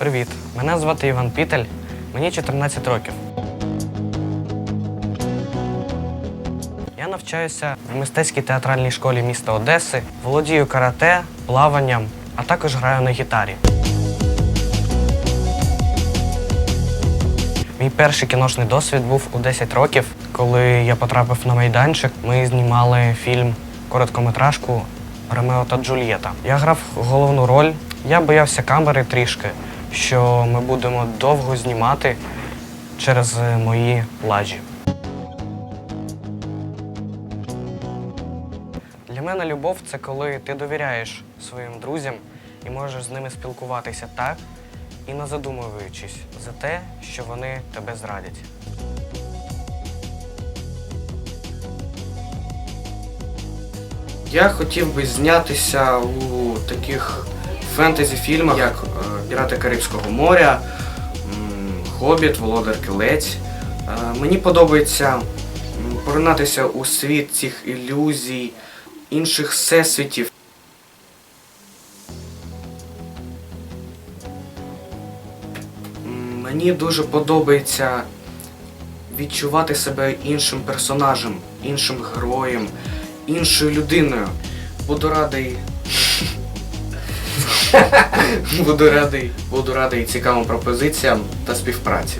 Привіт, мене звати Іван Пітель, мені 14 років. Я навчаюся в мистецькій театральній школі міста Одеси, володію карате, плаванням, а також граю на гітарі. Мій перший кіношний досвід був у 10 років, коли я потрапив на майданчик. Ми знімали фільм короткометражку Ромео та Джульєта. Я грав головну роль. Я боявся камери трішки, що ми будемо довго знімати через е, мої лажі. Для мене любов це коли ти довіряєш своїм друзям і можеш з ними спілкуватися так і не задумуючись за те, що вони тебе зрадять. Я хотів би знятися у таких фентезі-фільмах, як е, Пірати Карибського моря, Хобіт, Володар Кілець. Е, Мені подобається поринатися у світ цих ілюзій, інших всесвітів. Мені дуже подобається відчувати себе іншим персонажем, іншим героєм, іншою людиною. Буду радий. Буду радий, буду радий цікавим пропозиціям та співпраці.